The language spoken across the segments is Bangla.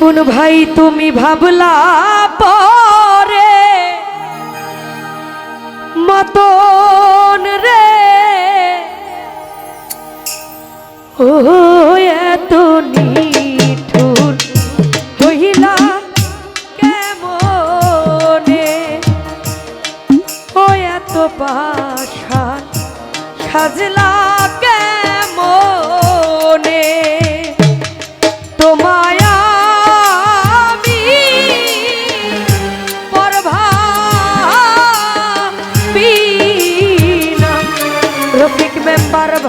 নিপুণ ভাই, তুমি ভাবলা পরে মতন রে। ও এত নিঠুর হইলা কেমনে? ও, এত পাশান সাজলা কেমনে?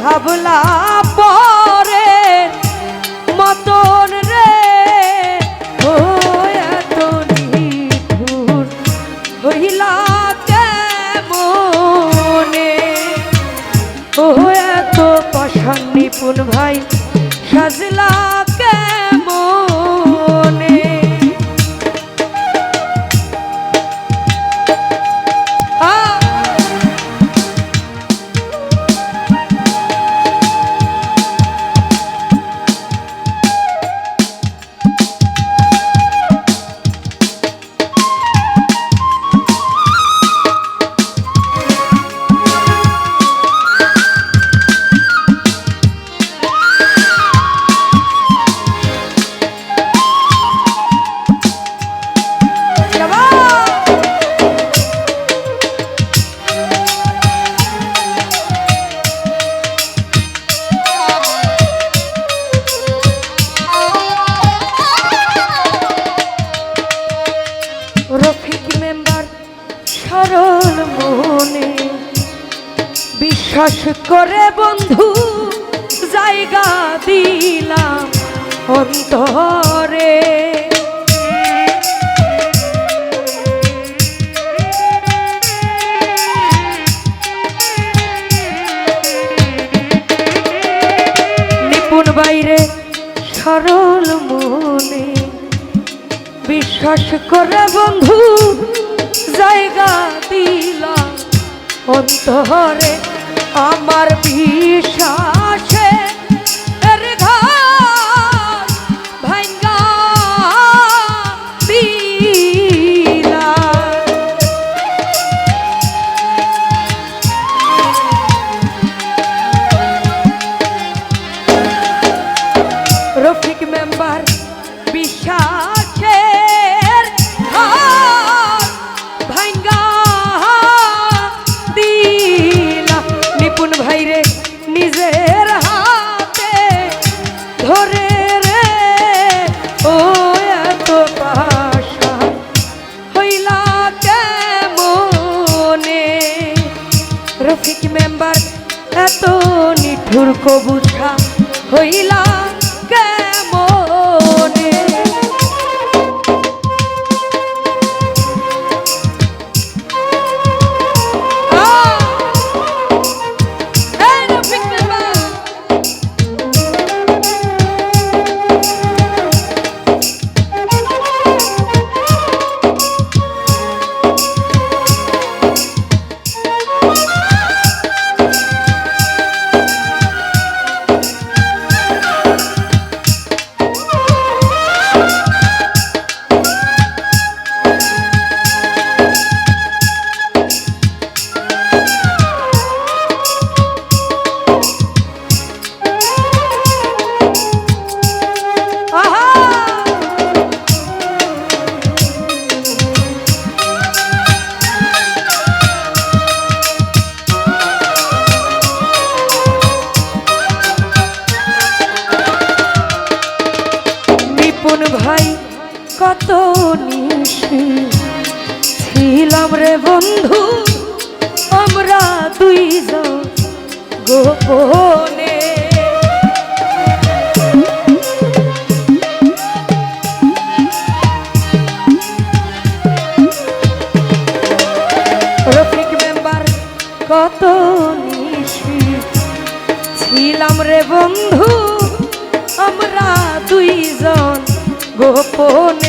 ভাবলা পরে মতন রে, ও এত নিঠুর হইলা কেমনে? ও এত নিপুণ ভাই সাজলা কেমনে? বিশ্বাস করে বন্ধু, জায়গা দিলাম অন্তরে। নিপুণ বাইরে সরল মনে বিশ্বাস করে বন্ধু, জায়গা দিলাম অন্তরে। আমার বিশ্বাসে ভাঙ্গা দিলা রফিক মেম্বার এত নিঠুর কবুঝা হইলা কত নিশি ছিলাম রে বন্ধু, আমরা দুইজন গোপনে। কত নিশি ছিলাম রে বন্ধু, আমরা দুইজন গোপনে।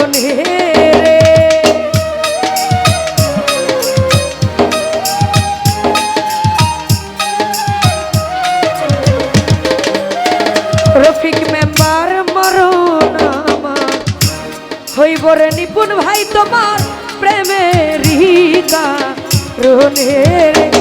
ধনে রফিক মেম্বার মরণ আমার হইব রে নিপুণ ভাই তোমার প্রেমের রোনে রে।